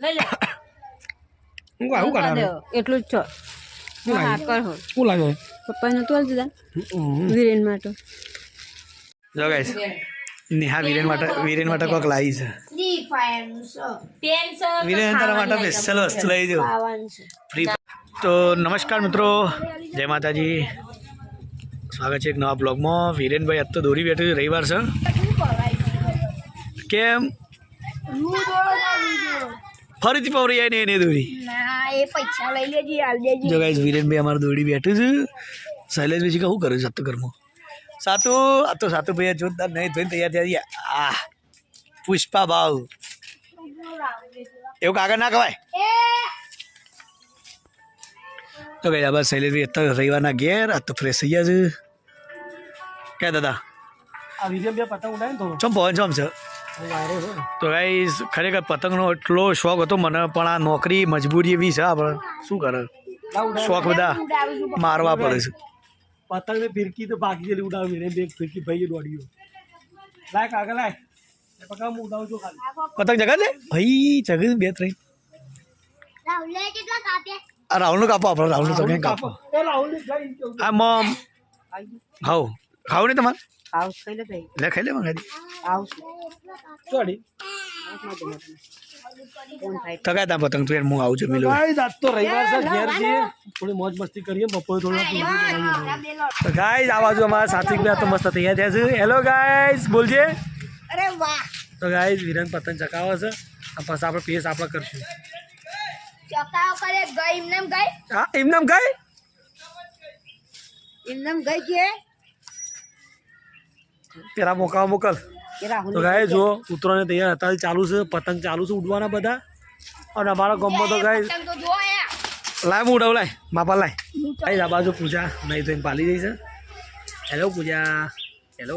લઈ લે હું આવું કરાવે એટલું જ છો. શું હા લાગે કર હો. શું લાગે પપ્પાને તો. વિરેન માટે. જો ગાઈસ નેહા વિરેન માટે વિરેન માટે કોક લાવી છે. વિરેન તારા માટે સ્પેશિયલ વસ્તુ લઈ જો ફ્રી તો નમસ્કાર મિત્રો. જય માતાજી. સ્વાગત છે એક નવા બ્લોગમાં વિરેનભાઈ આજ તો દોરી બેઠું રવિવાર છે. કેમ? ફરીથી પવરી આવી ને એને દોરી. ના એ પૈસા લઈ લેજે હાલ દેજે. જો ગાઈસ વિરેનભાઈ અમારું દોડી બેઠું છે. શૈલેષભાઈ શું કરે છે કર્મો સાતુ આ તો સાતુ ભાઈ જોરદાર નહીં ધોઈને તૈયાર થઈ ગયા આ પુષ્પા ભાવ એવું કાગળ ના કહેવાય? તો આ બસ શૈલેષભાઈ અત્યારે રવિવારના ઘેર આ તો ફ્રેશ થઈ ગયા છે. ક્યાં દાદા? ચમ પવન ચમ છે? તો ગાઈસ ખરેખર પતંગનો એટલો શોખ હતો મને પણ આ નોકરી મજબૂરી એવી છે આપણે શું કરે? શોખ બધા મારવા પડે છે. પતંગ ને ફિરકી તો ભાગી ગયેલી ઉડાવી ને બે ફિરકી ભાઈ દોડ્યો. લાય કાકા લાય. પતંગ પકડ ઉડાવું છું પતંગ જગા લે ભાઈ જગત બે ત્રણ. રાહુલે કેટલા કાપ્યા કાપો આપણે કાપો. રાહુલ ને જઈ કેવું આ મમ. હાઉ ખાવ ને તમારે? આવ ખાઈ લે ભાઈ લે ખાઈ ચોડી તા પતંગ તું હું આવું છું મિલો ભાઈ આજ તો રવિવાર છે ઘેર છે થોડી મોજ મસ્તી કરીએ બપોરે થોડું તો ગાઈસ આ બાજુ અમારા સાત્વિક ભાઈ તો મસ્ત તૈયાર થયા છે હેલો ગાઈસ બોલજે અરે વાહ તો ગાઈસ વિરન પતંગ ચકાવે છે આ પછી આપણે પીએસ આપણે કરશું ચકાવ કરે ગઈ એમને ગઈ હા એમ નામ ગાય ગઈ કે પેલા મોકા મોકલ. તો ગાય જો ઉતરોને તૈયાર અત્યારે ચાલુ છે પતંગ ચાલુ છે ઉડવાના બધા. અને અમારા ગામમાં તો ગાય લાય હું ઉડાવ લાય માપા લાય. ગાઈસ આ બાજુ પૂજા નહીં તો એમ પાલી જઈ છે. હેલો પૂજા. હેલો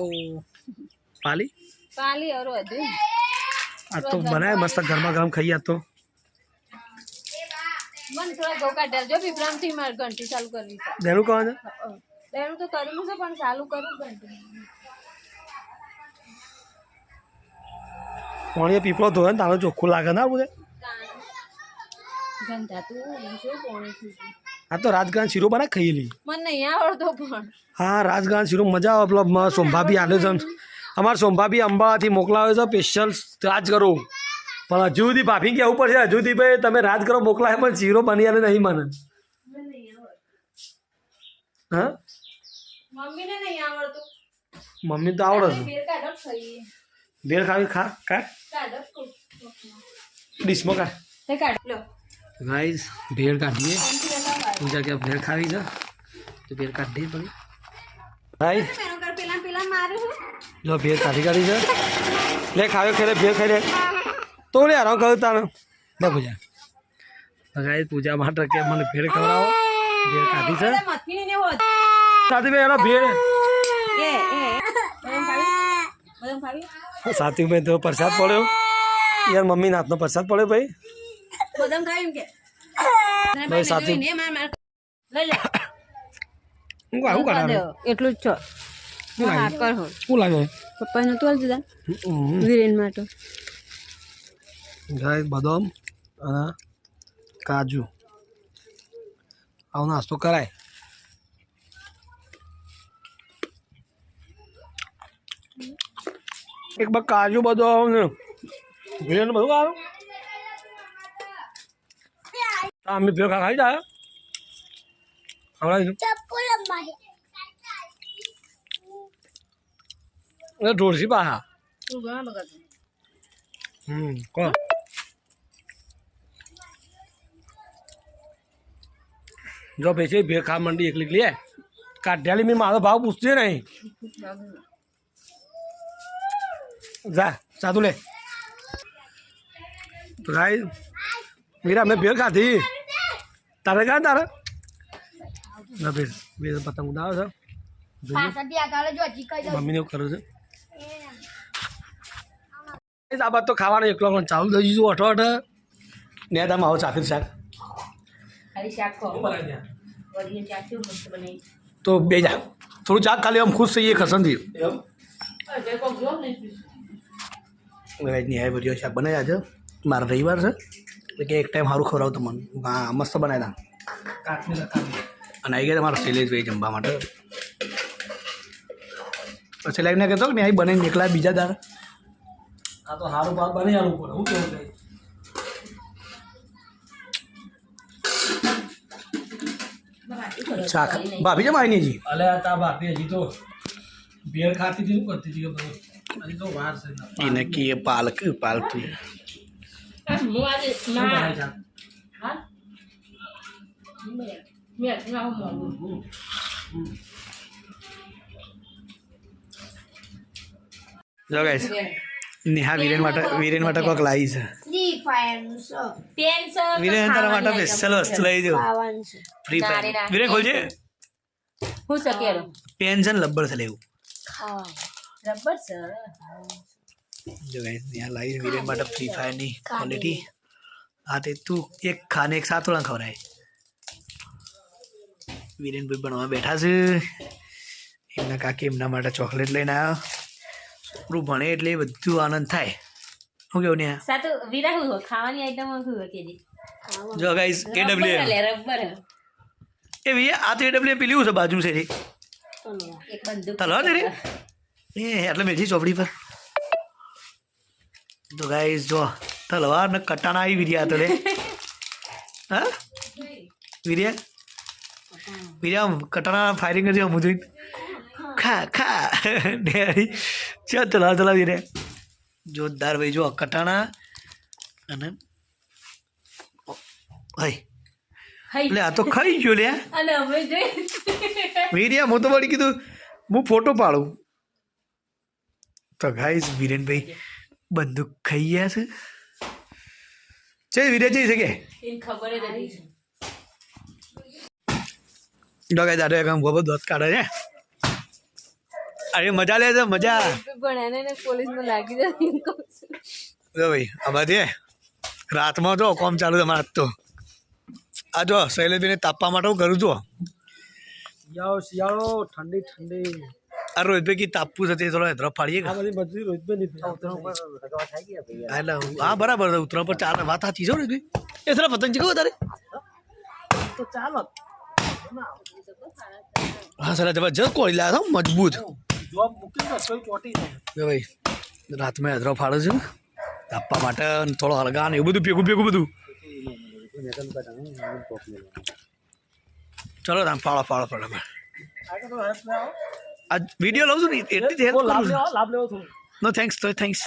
પાલી? પાલી અરો આ તો બનાય મસ્ત ગરમા ગરમ ખાઈ આ તો. મને થોડા ધોકા ડરજો વિભ્રામથી મારે ઘંટી ચાલુ કરવી છે. દેનું કહો છે? દેરું તો કરેલું છે પણ ચાલુ કરું ઘંટી. પાણી પીપળો ધોવે ને તારે ચોખ્ખું લાગે ના બધે? આ તો રાજગરાન શીરો બના ખાઈ હા રાજગરાન શીરો મજા આવે પેલો સોમભાભી સોમભા આલે છે અમારે સોમભાભી અંબાથી મોકલાવે છે સ્પેશિયલ રાજ કરો. પણ હજુ સુધી ભાભી કહેવું પડશે? હજુ સુધી ભાઈ તમે રાજ કરો મોકલાય પણ શીરો બની આલે નહીં મને. હા? મમ્મીને નહીં આવડતું. મમ્મી તો આવડે છે. બેર કાઢો खा બેર ખાવી ખા કાઢ. भेड़ ડીશમાં पूजा તે भेड़ લો ગાઈસ ભેળ કાઢીએ. પૂજા કે ભેળ ખાવી છે. તો ભેળ કાઢી કાઢી કાઢી છે. લે ખાવે ખેલે ભેળ ખાઈ લે. તો લે આરામ કહું તારો. લે પૂજા. તો પૂજા માટે કે મને ભેળ ખવડાવો. ભેળ કાઢી છે. સાથે ભાઈ એનો ભેળ એ એ બદામ ખાવી બદામ ખાવી સાથી ભાઈ તો પ્રસાદ પડ્યો. યાર મમ્મીના હાથનો પ્રસાદ પડ્યો ભાઈ. બદામ ખાવી એમ કે. ભાઈ સાથી ને માર માર. લઈ લે. હું આવું કરા એટલું જ છો. શું લાગે? કર હો. લાગે? દીધા વિરેન માટે. ગાય બદામ અને કાજુ. આવો નાસ્તો કરાય. એક બાર કાજુ બદામ ને ભેળ બધું આવે અમે ભેળ ખાઈ જાય. હમણાં ઢોળસી બગા હમ કોણ? જો પૈસે ભેળ ખા મંડી એકલી હે. કાઢ્યાલી મેં મારો ભાવ પૂછશે નહીં. જા સાધુ લે તો ભાઈ મીરા મેં ભેળ ખાધી તારે કાં તારે ના ભેળ ભેળ પતંગ ઉડાવે છે જોઈએ. પાછળથી આગળ જો હજી કઈ દઉં મમ્મીને એવું કરું છે આ બાદ તો ખાવાનું એકલો પણ ચાલુ થઈ ગયું અઠો અઠ ને તમે આવો ચાકરી શાક ખાલી શાક ખો વરિયું શાક કેવું મસ્ત બનાવી તો બે જા થોડું ચાક ખાલી આમ ખુશ થઈએ ખસનથી અજય કોક જો ને વેજની હાઈ વીડિયો શાક બનાવ્યા છે. મારા રવિવાર છે એટલે કે એક ટાઈમ સારું ખવડાવું તમને. હા મસ્ત બનાવ્યા અને આવી ગયા તમારા શૈલેષભાઈ જમવા માટે. પછી લાવીને કહેતો કે અહીં બને નીકળા બીજા દાર હા તો સારું ભાત બની આલું પડે હું કેવું કઈ ભાભી જમ નહીં જી અલે આ તા હજી તો બેર ખાતી હતી શું કરતી હતી છે હું છે? હા મેં ના હું મોડું જો ગાઈસ નેહા વિરેન માટે વિરેન માટે કોક લાવી છે. પેન છે વિરેન તારા માટે સ્પેશિયલ વસ્તુ લઈ જો ફ્રી ફાયર. વિરેન ખોલજે. હું છે કેરો પેન્શન લબ્બર છે લેવું. ખાવાનું રબર જો છે માટે ફ્રી ફાયરની ક્વોલિટી આ તે તું એક ખાને એક સાતોળા ખવડાય. વિરેનભાઈ બનવા બેઠા છે. એમના કાકી એમના માટે ચોકલેટ લઈને આવ્યા છોકરું ભણે એટલે બધું આનંદ થાય. શું કેવું ને સાતો વિરા હું ખાવાની આઈટમ હું જો ગાઈસ રબર એ ભૈયા આ તો એ ડબલ્યુ પેલું છે? બાજુ છે રે તલવાર છે રે. એ એટલે મેથી ચોપડી પર. તો ગાઈસ જો તલવાર ને કટાણા આવી વિર્યા તો રે હા? વિર્યા? વિર્યા કટાણા ફાયરિંગ કરજો જોઈને. ખા ખા. ડેરી. ચા તલાવ તલાવ વિર્યા. જોરદાર ભાઈ જો કટાણા અને હઈ. હઈ. એટલે આ તો ખાઈ ગયો લે. વિર્યા હું તો વળી કીધું હું ફોટો પાડું. તો ગાઈસ વિરેનભાઈ બંદૂક ખાઈ ગયા છે. ચે વિરેન જઈ શકે ખબર જ દાદો એક આમ ગોબર દોત કાઢે છે. અરે મજા લે છે મજા. પણ એને પોલીસમાં લાગી જાય જો ભાઈ આ બધી રાતમાં જો કોમ ચાલુ છે આજ તો. આ જો શૈલેષભાઈને તાપવા માટે હું કરું છું. શિયાળો શિયાળો ઠંડી ઠંડી. આ રોજ પૈકી તાપવું છે તે થોડો હેદરો ફાડીએ આ બધી બધી બની એટલે હા બરાબર છે ઉતરા પર ચાલે. વાત સાચી છે ને એ થોડા પતંગ ચીકવો તારે. તો ચાલો. હા સર જબરજસ્ત કોળી લાવ્યા છો મજબૂત. જોબ મૂકી ચોટી ભાઈ રાતમાં હેદરો ફાડો છું તાપવા માટે થોડો હલકા ને એવું બધું ભેગું ભેગું બધું. ચલો રામ ફાળો ફાળો ફાળો આગળ તો આ વીડિયો લઉં છું ને એટલી જ હેલ્પ લાભ કરું લેવો લાભ લેવો થોડું નો થેન્ક્સ તો થેન્ક્સ